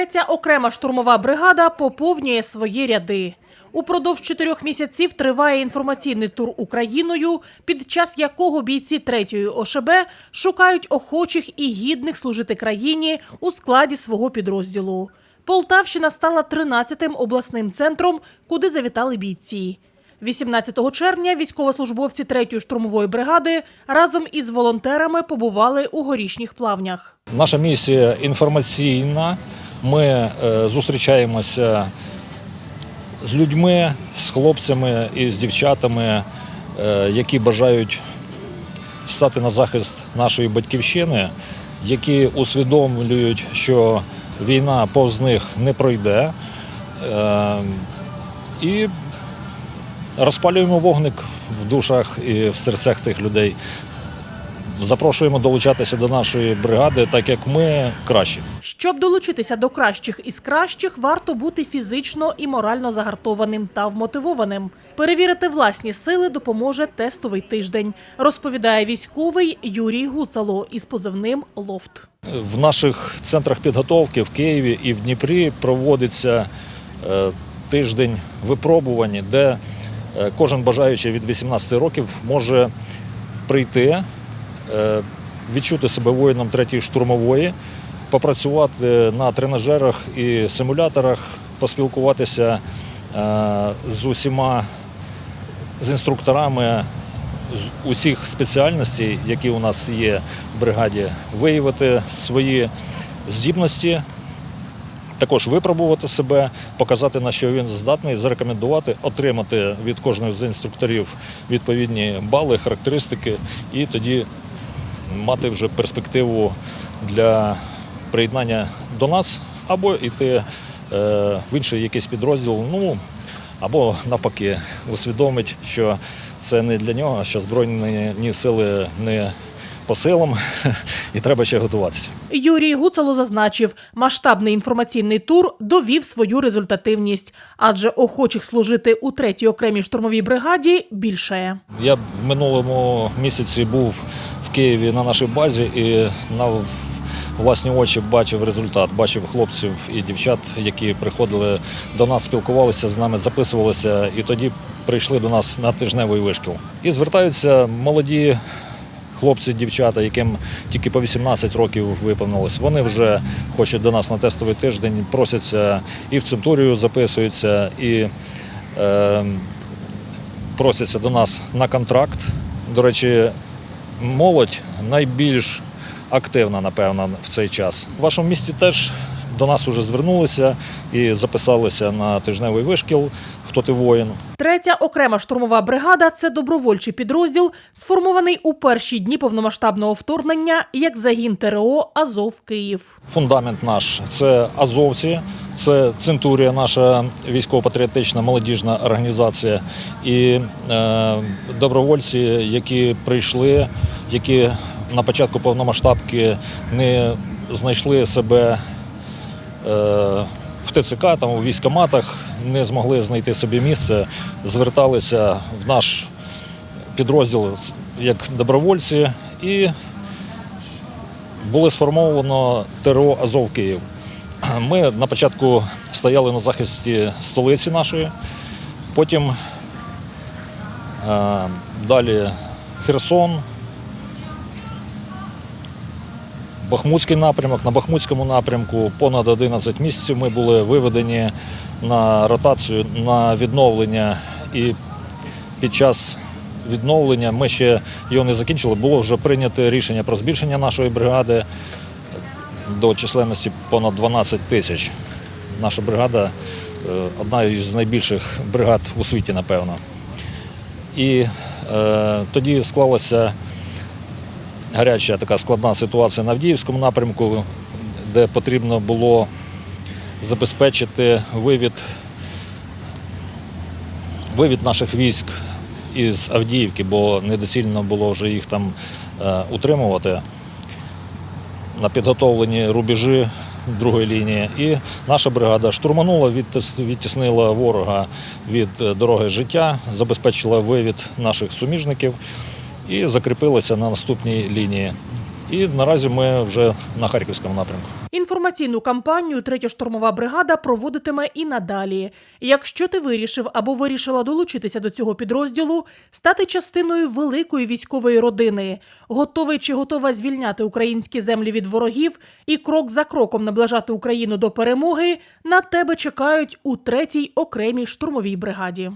Третя окрема штурмова бригада поповнює свої ряди. Упродовж чотирьох місяців триває інформаційний тур Україною, під час якого бійці третьої ОШБ шукають охочих і гідних служити країні у складі свого підрозділу. Полтавщина стала 13-тим обласним центром, куди завітали бійці. 18 червня військовослужбовці 3-ї штурмової бригади разом із волонтерами побували у горішніх плавнях. Наша місія інформаційна. Ми е, зустрічаємося з людьми, з хлопцями і з дівчатами, е, які бажають стати на захист нашої батьківщини, які усвідомлюють, що війна повз них не пройде. Е, І розпалюємо вогник в душах і в серцях тих людей. Запрошуємо долучатися до нашої бригади, так як ми кращі. Щоб долучитися до кращих із кращих, варто бути фізично і морально загартованим та вмотивованим. Перевірити власні сили допоможе тестовий тиждень, розповідає військовий Юрій Гуцало із позивним Лофт. В наших центрах підготовки в Києві і в Дніпрі проводиться е, тиждень випробувань, де е, кожен бажаючий від 18 років може прийти, відчути себе воїном третьої штурмової, попрацювати на тренажерах і симуляторах, поспілкуватися е, з усіма з інструкторами з усіх спеціальностей, які у нас є в бригаді, виявити свої здібності, також випробувати себе, показати на що він здатний, зарекомендувати, отримати від кожного з інструкторів відповідні бали, характеристики, і тоді мати вже перспективу для приєднання до нас або йти е, в інший якийсь підрозділ. Ну, або навпаки усвідомить, що це не для нього, що збройні сили не по силам, і треба ще готуватися. Юрій Гуцало зазначив, масштабний інформаційний тур довів свою результативність, адже охочих служити у третій окремій штурмовій бригаді більше. Я в минулому місяці був Києві на нашій базі і на власні очі бачив результат. Бачив хлопців і дівчат, які приходили до нас, спілкувалися з нами, записувалися, і тоді прийшли до нас на тижневий вишкіл. І звертаються молоді хлопці, дівчата, яким тільки по 18 років виповнилось. Вони вже хочуть до нас на тестовий тиждень, просяться і в центурію записуються, і е, просяться до нас на контракт. До речі, молодь найбільш активна, напевно, в цей час. В вашому місті теж до нас вже звернулися і записалися на тижневий вишкіл. Хто ти воїн? Третя окрема штурмова бригада це добровольчий підрозділ, сформований у перші дні повномасштабного вторгнення як загін ТРО Азов Київ. Фундамент наш це азовці, це Центурія, наша військово-патріотична молодіжна організація, і е, добровольці, які прийшли, які на початку повномасштабки не знайшли себе. Е, в ТЦК, там у військоматах не змогли знайти собі місце, зверталися в наш підрозділ як добровольці і було сформовано ТРО Азов Київ. Ми на початку стояли на захисті столиці нашої, потім е, далі Херсон, Бахмутський напрямок. На Бахмутському напрямку понад 11 місяців ми були виведені на ротацію на відновлення. І під час відновлення ми ще його не закінчили. Було вже прийнято рішення про збільшення нашої бригади до численності понад 12 тисяч. Наша бригада е, одна із найбільших бригад у світі, напевно. І е, тоді склалася гаряча така складна ситуація на Авдіївському напрямку, де потрібно було забезпечити вивід, вивід наших військ із Авдіївки, бо недоцільно було вже їх там е, утримувати на підготовлені рубежі другої лінії. І наша бригада штурманула, відтіснила ворога від е, дороги життя, забезпечила вивід наших суміжників і закріпилася на наступній лінії. І наразі ми вже на Харківському напрямку. Інформаційну кампанію третя штурмова бригада проводитиме і надалі. Якщо ти вирішив або вирішила долучитися до цього підрозділу, стати частиною великої військової родини, готовий чи готова звільняти українські землі від ворогів і крок за кроком наближати Україну до перемоги, на тебе чекають у третій окремій штурмовій бригаді.